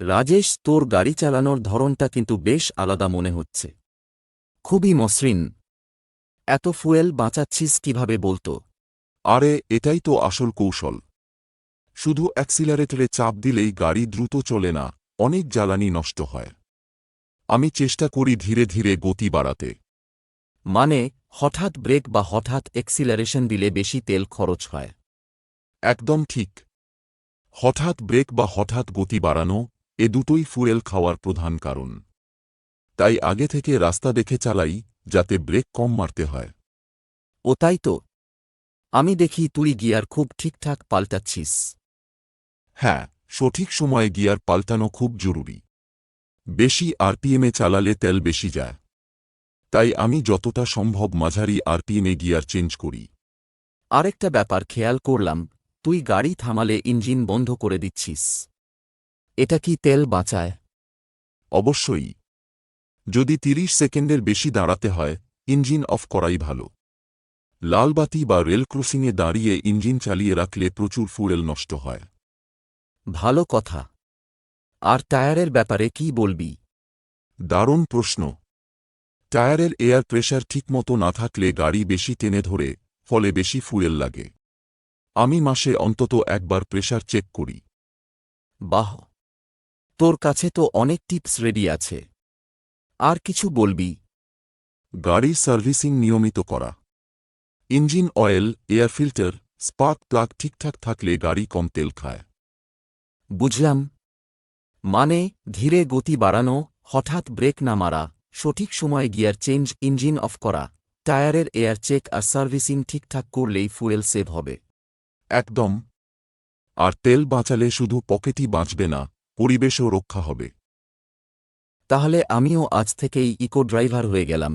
রাজেশ তোর গাড়ি চালানোর ধরনটা কিন্তু বেশ আলাদা মনে হচ্ছে। খুবই মসৃণ। এত ফুয়েল বাঁচাচ্ছিস কীভাবে বলতো? আরে এটাই তো আসল কৌশল। শুধু অ্যাক্সিলারেটরে চাপ দিলেই গাড়ি দ্রুত চলে না অনেক জ্বালানি নষ্ট হয়। আমি চেষ্টা করি ধীরে ধীরে গতি বাড়াতে। মানে হঠাৎ ব্রেক বা হঠাৎ এক্সিলারেশন দিলে বেশি তেল খরচ হয়। একদম ঠিক। হঠাৎ ব্রেক বা হঠাৎ গতি বাড়ানো এ দুটোই ফুয়েল খাওয়ার প্রধান কারণ। তাই আগে থেকে রাস্তা দেখে চালাই যাতে ব্রেক কম মারতে হয়। ও তাই তো। আমি দেখি তুই গিয়ার খুব ঠিকঠাক পাল্টাচ্ছিস। হ্যাঁ সঠিক সময়ে গিয়ার পাল্টানো খুব জরুরি। বেশি আরপিএমে চালালে তেল বেশি যায়। তাই আমি যতটা সম্ভব মাঝারি আরপিএমে গিয়ার চেঞ্জ করি। আরেকটা ব্যাপার খেয়াল করলাম তুই গাড়ি থামালে ইঞ্জিন বন্ধ করে দিচ্ছিস। এটা কি তেল বাঁচায়? অবশ্যই। যদি ৩০ সেকেন্ডের বেশি দাঁড়াতে হয় ইঞ্জিন অফ করাই ভালো। লালবাতি বা রেল ক্রসিংয়ে দাঁড়িয়ে ইঞ্জিন চালিয়ে রাখলে প্রচুর ফুয়েল নষ্ট হয়। ভালো কথা। আর টায়ারের ব্যাপারে কি বলবি? দারুণ প্রশ্ন। টায়ারের এয়ার প্রেশার ঠিকমতো না থাকলে গাড়ি বেশি টেনে ধরে ফলে বেশি ফুয়েল লাগে। আমি মাসে অন্তত একবার প্রেশার চেক করি। বাহ! তোর কাছে তো অনেক টিপস রেডি আছে। আর কিছু বলবি? গাড়ির সার্ভিসিং নিয়মিত করা। Engine oil air filter spark plug ঠিকঠাক থাকলে গাড়ি কম তেল খায়। বুঝলাম। মানে ধীরে গতি বাড়ানো হঠাৎ ব্রেক না মারা সঠিক সময়ে গিয়ার চেঞ্জ ইঞ্জিন অফ করা টায়ারের এয়ার চেক আর সার্ভিসিং ঠিকঠাক করলেই ফুয়েল সেভ হবে। একদম। আর তেল বাঁচালে শুধু পকেটই বাঁচবে না। পরিবেশও রক্ষা হবে। তাহলে আমিও আজ থেকেই ইকো ড্রাইভার হয়ে গেলাম।